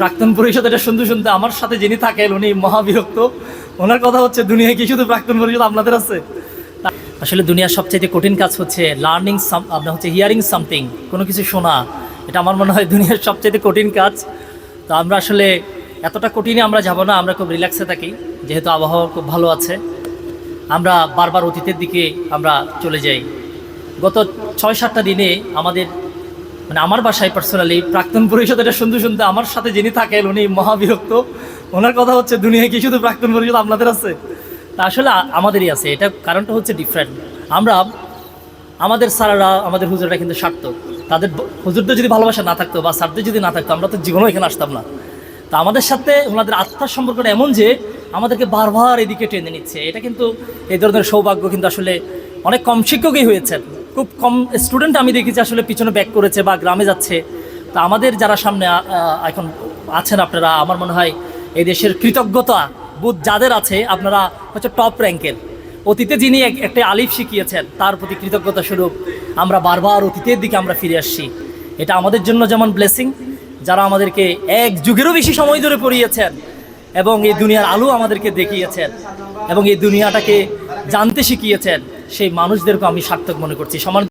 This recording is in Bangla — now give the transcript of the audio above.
প্রাক্তন পরিষদ, এটা শুনতে শুনতে আমার সাথে যিনি থাকেন, উনি মহাবিরক্ত। ওনার কথা হচ্ছে, দুনিয়ায় কি শুধু প্রাক্তন পরিষদ আপনাদের আছে? আসলে দুনিয়ার সবচেয়ে কঠিন কাজ হচ্ছে লার্নিং সাম আপনার হচ্ছে হিয়ারিং সামথিং কোনো কিছু শোনা। এটা আমার মনে হয় দুনিয়ার সবচেয়ে কঠিন কাজ। তো আমরা আসলে এতটা কঠিনে আমরা যাব না, আমরা খুব রিল্যাক্সে থাকি, যেহেতু আবহাওয়া খুব ভালো আছে। আমরা বারবার অতীতের দিকে আমরা চলে যাই। গত ছয় সাতটা দিনে আমাদের মানে আমার বাসায় পার্সোনালি প্রাক্তন পরিষদ এটা শুনতে শুনতে আমার সাথে যিনি থাকেন উনি মহাবিরক্ত। ওনার কথা হচ্ছে, দুনিয়ায় কি শুধু প্রাক্তন পরিষদ আপনাদের আছে? তা আসলে আমাদেরই আছে, এটা কারণটা হচ্ছে ডিফারেন্ট আমরা, আমাদের স্যারেরা, আমাদের হুজুররা কিন্তু সার্থক। তাদের হুজুরদের যদি ভালোবাসা না থাকতো বা স্যারদের যদি না থাকতো, আমরা তো জীবনেও এখানে আসতাম না। তা আমাদের সাথে ওনাদের আত্মার সম্পর্কটা এমন যে, আমাদেরকে বারবার এদিকে টেনে নিচ্ছে। এটা কিন্তু এই ধরনের সৌভাগ্য কিন্তু আসলে অনেক কম শিক্ষকই হয়েছেন। খুব কম স্টুডেন্ট আমি দেখেছি আসলে পিছনে ব্যাক করেছে বা গ্রামে যাচ্ছে। তা আমাদের যারা সামনে এখন আছেন আপনারা, আমার মনে হয় এই দেশের কৃতজ্ঞতা বোধ যাদের আছে, আপনারা হচ্ছে টপ র্যাঙ্কের অতীতে যিনি এক- একটা আলিফ শিখিয়েছেন, তার প্রতি কৃতজ্ঞতা স্বরূপ আমরা বারবার অতীতের দিকে আমরা ফিরে আসছি। এটা আমাদের জন্য যেমন ব্লেসিং যারা আমাদেরকে এক যুগেরও বেশি সময় ধরে পড়িয়েছেন এবং এই দুনিয়ার আলো আমাদেরকে দেখিয়েছেন এবং এই দুনিয়াটাকে জানতে শিখিয়েছেন। সেই মানুষদেরকে আমি সার্থক মনে করছি। সমান